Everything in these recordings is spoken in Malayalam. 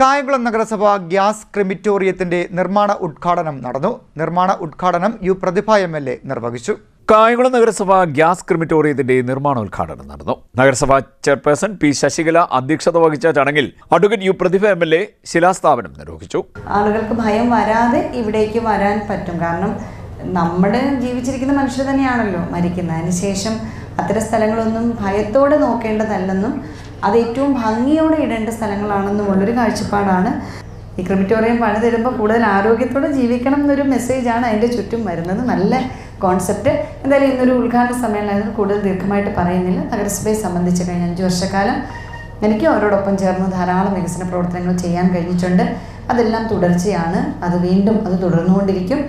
കായംകുളം നഗരസഭ ഗ്യാസ് ക്രിമിറ്റോറിയത്തിന്റെ നിർമ്മാണ ഉദ്ഘാടനം നടന്നു. നിർമ്മാണ ഉദ്ഘാടനം U Prathibha M L A നിർവഹിച്ചു. കായംകുളം നഗരസഭ ഗ്യാസ് ക്രിമിറ്റോറിയത്തിന്റെ നിർമ്മാണോദ്ഘാടനം നടന്നു. നഗരസഭ ചെയർപേഴ്സൺ പി ശശികല അധ്യക്ഷത വഹിച്ച ചടങ്ങിൽ advocate U Prathibha M L A ശിലാസ്ഥാപനം നിർവഹിച്ചു. ആളുകൾക്ക് ഭയം വരാതെ ഇവിടേക്ക് വരാൻ പറ്റും. കാരണം നമ്മൾ ജീവിച്ചിരിക്കുന്ന മനുഷ്യർ തന്നെയാണല്ലോ മരിക്കുന്നത്. അതിനുശേഷം അത്തരം സ്ഥലങ്ങളൊന്നും ഭയത്തോടെ നോക്കേണ്ടതല്ലെന്നും അത് ഏറ്റവും ഭംഗിയോടെ ഇടേണ്ട സ്ഥലങ്ങളാണെന്നുമുള്ളൊരു കാഴ്ചപ്പാടാണ്. ഈ ക്രിമിറ്റോറിയം പണിതിടുമ്പോൾ കൂടുതൽ ആരോഗ്യത്തോടെ ജീവിക്കണം എന്നൊരു മെസ്സേജാണ് അതിന്റെ ചുറ്റും വരുന്നത്. നല്ല കോൺസെപ്റ്റ് എന്തായാലും ഇന്നൊരു ഉദ്ഘാടന സമ്മേളനത്തിൽ കൂടുതൽ ദീർഘമായിട്ട് പറയുന്നില്ല. നഗരസഭയെ സംബന്ധിച്ച് കഴിഞ്ഞ അഞ്ച് വർഷക്കാലം എനിക്ക് അവരോടൊപ്പം ചേർന്ന് ധാരാളം വികസന പ്രവർത്തനങ്ങൾ ചെയ്യാൻ കഴിഞ്ഞിട്ടുണ്ട്. അതെല്ലാം തുടർച്ചയാണ്. അത് വീണ്ടും അത് തുടർന്നുകൊണ്ടിരിക്കും.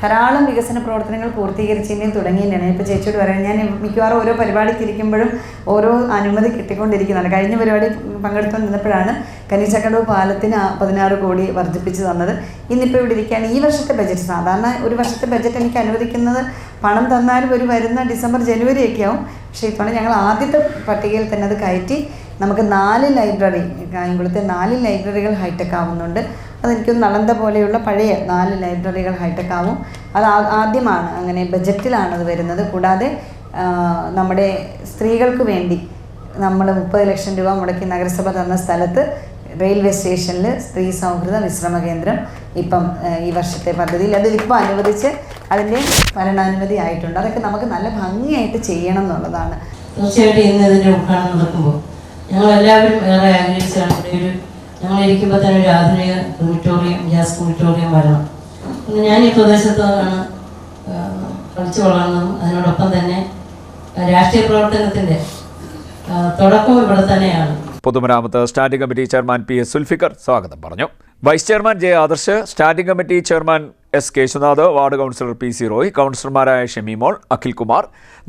ധാരാളം വികസന പ്രവർത്തനങ്ങൾ പൂർത്തീകരിച്ചതിന്റെയും തുടങ്ങിയതിന്റെയാണ് ഇപ്പോൾ ചേച്ചിയോട് പറയാൻ ഞാൻ മിക്കവാറും ഓരോ പരിപാടിക്കിരിക്കുമ്പോഴും ഓരോ അനുമതി കിട്ടിക്കൊണ്ടിരിക്കുന്നതാണ്. കഴിഞ്ഞ പരിപാടി പങ്കെടുത്തു നിന്നപ്പോഴാണ് കനിച്ചക്കടവ് പാലത്തിന് പതിനാറ് കോടി വർദ്ധിപ്പിച്ച് തന്നത്. ഇന്നിപ്പോൾ ഇവിടെ ഇരിക്കുകയാണ് ഈ വർഷത്തെ ബജറ്റ് സാധാരണ ഒരു വർഷത്തെ ബജറ്റ് എനിക്ക് അനുവദിക്കുന്നത് പണം തന്നാലും ഒരു വരുന്ന ഡിസംബർ ജനുവരി ഒക്കെ ആവും. പക്ഷേ ഇപ്പോൾ ഞങ്ങൾ ആദ്യത്തെ പട്ടികയിൽ തന്നെ അത് കയറ്റി നമുക്ക് നാല് ലൈബ്രറി കായംകുളത്തെ നാല് ലൈബ്രറികൾ ഹൈടെക് ആവുന്നുണ്ട്. അതെനിക്കൊന്ന് നളന്ത പോലെയുള്ള പഴയ നാല് ലൈബ്രറികൾ ഹൈടെക് ആവും. അത് ആദ്യമാണ്. അങ്ങനെ ബജറ്റിലാണ് അത് വരുന്നത്. കൂടാതെ നമ്മുടെ സ്ത്രീകൾക്ക് വേണ്ടി നമ്മൾ മുപ്പത് ലക്ഷം രൂപ മുടക്കി നഗരസഭ തന്ന സ്ഥലത്ത് റെയിൽവേ സ്റ്റേഷനിൽ സ്ത്രീ സൗഹൃദ വിശ്രമ കേന്ദ്രം ഇപ്പം ഈ വർഷത്തെ പദ്ധതിയിൽ അതിലിപ്പോൾ അനുവദിച്ച് അതിന്റെ ഭരണാനുമതി ആയിട്ടുണ്ട്. അതൊക്കെ നമുക്ക് നല്ല ഭംഗിയായിട്ട് ചെയ്യണം എന്നുള്ളതാണ്. തീർച്ചയായിട്ടും ഇന്ന് ഇതിന്റെ ഉദ്ഘാടനം നടക്കുമ്പോൾ ഞങ്ങൾ എല്ലാവരും ഏറെ ആഗ്രഹിച്ചാണ് ഇവിടെ ഒരു ഞങ്ങൾ ഇരിക്കുമ്പോൾ തന്നെ ഒരു ആധുനിക ഓഡിറ്റോറിയം ഗ്യാസ് ഓഡിറ്റോറിയം വരണം. ഞാൻ ഈ പ്രദേശത്താണ് കളിച്ചു വളർന്നതും അതിനോടൊപ്പം തന്നെ രാഷ്ട്രീയ പ്രവർത്തനത്തിന്റെ തുടക്കം ഇവിടെ തന്നെയാണ്. പൊതുമരാമത്ത് standing committee chairman P S Sulfikar സ്വാഗതം പറഞ്ഞു. Vice chairman J Adarsh standing committee chairman S Keshunath ward councillor P C Roy കൗൺസിലർമാരായ ഷെമിമോൾ അഖിൽ കുമാർ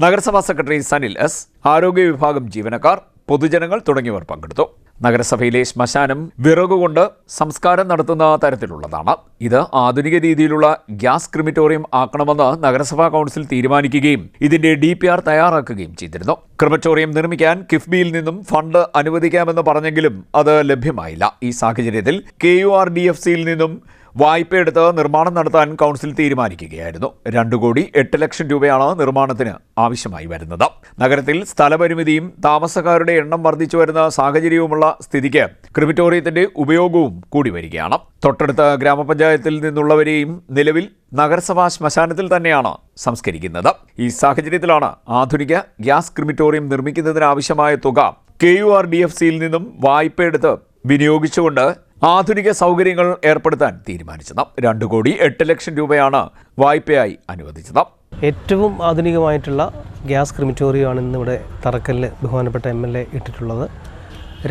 നഗരസഭാ സെക്രട്ടറി സനിൽ എസ് ആരോഗ്യ വിഭാഗം ജീവനക്കാർ പൊതുജനങ്ങൾ തുടങ്ങിയവർ പങ്കെടുത്തു. നഗരസഭയിലെ ശ്മശാനം വിറകുകൊണ്ട് സംസ്കാരം നടത്തുന്ന തരത്തിലുള്ളതാണ്. ഇത് ആധുനിക രീതിയിലുള്ള ഗ്യാസ് ക്രിമിറ്റോറിയം ആക്കണമെന്ന് നഗരസഭാ കൗൺസിൽ തീരുമാനിക്കുകയും ഇതിന്റെ ഡി തയ്യാറാക്കുകയും ചെയ്തിരുന്നു. ക്രിമറ്റോറിയം നിർമ്മിക്കാൻ കിഫ്ബിയിൽ നിന്നും ഫണ്ട് അനുവദിക്കാമെന്ന് പറഞ്ഞെങ്കിലും അത് ലഭ്യമായില്ല. ഈ സാഹചര്യത്തിൽ K U R D F സിയിൽ നിന്നും വായ്പയെടുത്ത് നിർമ്മാണം നടത്താൻ കൗൺസിൽ തീരുമാനിക്കുകയായിരുന്നു. രണ്ടു കോടി എട്ട് ലക്ഷം രൂപയാണ് നിർമ്മാണത്തിന് ആവശ്യമായി വരുന്നത്. നഗരത്തിൽ സ്ഥലപരിമിതിയും താമസക്കാരുടെ എണ്ണം വർദ്ധിച്ചു വരുന്ന സാഹചര്യവുമുള്ള സ്ഥിതിക്ക് ക്രിമിറ്റോറിയത്തിന്റെ ഉപയോഗവും കൂടി വരികയാണ്. തൊട്ടടുത്ത ഗ്രാമപഞ്ചായത്തിൽ നിന്നുള്ളവരെയും നിലവിൽ നഗരസഭാ ശ്മശാനത്തിൽ തന്നെയാണ് സംസ്കരിക്കുന്നത്. ഈ സാഹചര്യത്തിലാണ് ആധുനിക ഗ്യാസ് ക്രിമിറ്റോറിയം നിർമ്മിക്കുന്നതിനാവശ്യമായ തുക K U R D F സിയിൽ നിന്നും വായ്പയെടുത്ത് വിനിയോഗിച്ചുകൊണ്ട് ആധുനിക സൗകര്യങ്ങൾ ഏർപ്പെടുത്താൻ തീരുമാനിച്ചത്. രണ്ട് കോടി എട്ട് ലക്ഷം രൂപയാണ് വായ്പയായി അനുവദിച്ചത്. ഏറ്റവും ആധുനികമായിട്ടുള്ള ഗ്യാസ് ക്രിമിറ്റോറിയമാണ് ഇന്നിവിടെ തറക്കല്ല് ബഹുമാനപ്പെട്ട എം എൽ എ ഇട്ടിട്ടുള്ളത്.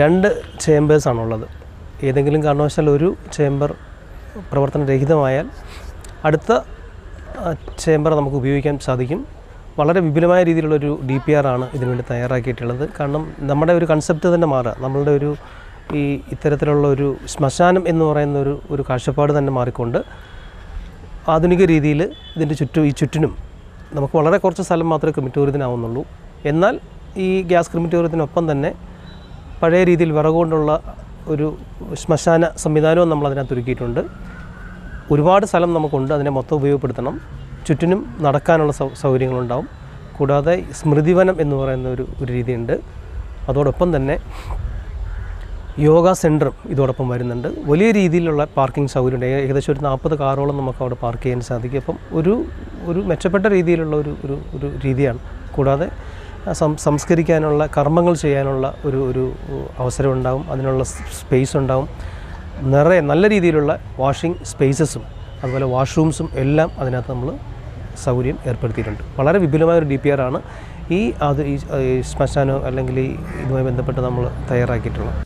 രണ്ട് ചേമ്പേഴ്സാണുള്ളത് ഏതെങ്കിലും കാരണവശാൽ ഒരു ചേമ്പർ പ്രവർത്തനരഹിതമായാൽ അടുത്ത ചേമ്പർ നമുക്ക് ഉപയോഗിക്കാൻ സാധിക്കും. വളരെ വിപുലമായ രീതിയിലുള്ളൊരു ഡി പി ആർ ആണ് ഇതിനുവേണ്ടി തയ്യാറാക്കിയിട്ടുള്ളത്. കാരണം നമ്മുടെ ഒരു കൺസെപ്റ്റ് തന്നെ മാറുക. നമ്മളുടെ ഒരു ഈ ഇത്തരത്തിലുള്ള ഒരു ശ്മശാനം എന്ന് പറയുന്ന ഒരു ഒരു കാഴ്ചപ്പാട് തന്നെ മാറിക്കൊണ്ട് ആധുനിക രീതിയിൽ ഇതിന്റെ ചുറ്റും ഈ ചുറ്റിനും നമുക്ക് വളരെ കുറച്ച് സ്ഥലം മാത്രമേ ക്രിമിറ്റോറിയത്തിനാവുന്നുള്ളൂ. എന്നാൽ ഈ ഗ്യാസ് ക്രിമിറ്റോറിയത്തിനൊപ്പം തന്നെ പഴയ രീതിയിൽ വിറകുകൊണ്ടുള്ള ഒരു ശ്മശാന സംവിധാനവും നമ്മൾ അതിനകത്ത് ഒരുക്കിയിട്ടുണ്ട്. ഒരുപാട് സ്ഥലം നമുക്കുണ്ട് അതിനെ മൊത്തം ഉപയോഗപ്പെടുത്തണം. ചുറ്റിനും നടക്കാനുള്ള സൗ സൗകര്യങ്ങളുണ്ടാവും. കൂടാതെ സ്മൃതിവനം എന്ന് പറയുന്ന ഒരു ഒരു രീതിയുണ്ട്. അതോടൊപ്പം തന്നെ യോഗ സെന്ററും ഇതോടൊപ്പം വരുന്നുണ്ട്. വലിയ രീതിയിലുള്ള പാർക്കിംഗ് സൗകര്യമുണ്ട്. ഏകദേശം ഒരു നാൽപ്പത് കാറോളം നമുക്ക് അവിടെ പാർക്ക് ചെയ്യാൻ സാധിക്കും. അപ്പം ഒരു ഒരു മെച്ചപ്പെട്ട രീതിയിലുള്ള ഒരു ഒരു ഒരു രീതിയാണ്. കൂടാതെ സംസ്കരിക്കാനുള്ള കർമ്മങ്ങൾ ചെയ്യാനുള്ള ഒരു ഒരു അവസരം ഉണ്ടാവും. അതിനുള്ള സ്പേസ് ഉണ്ടാവും. നിറയെ നല്ല രീതിയിലുള്ള വാഷിംഗ് സ്പേസസും അതുപോലെ വാഷ്റൂംസും എല്ലാം അതിനകത്ത് നമ്മൾ സൗകര്യം ഏർപ്പെടുത്തിയിട്ടുണ്ട്. വളരെ വിപുലമായ ഒരു ഡി പി ആർ ആണ് ഈ അത് ഈ ശ്മശാനം അല്ലെങ്കിൽ ഈ ഇതുമായി ബന്ധപ്പെട്ട് നമ്മൾ തയ്യാറാക്കിയിട്ടുള്ളത്.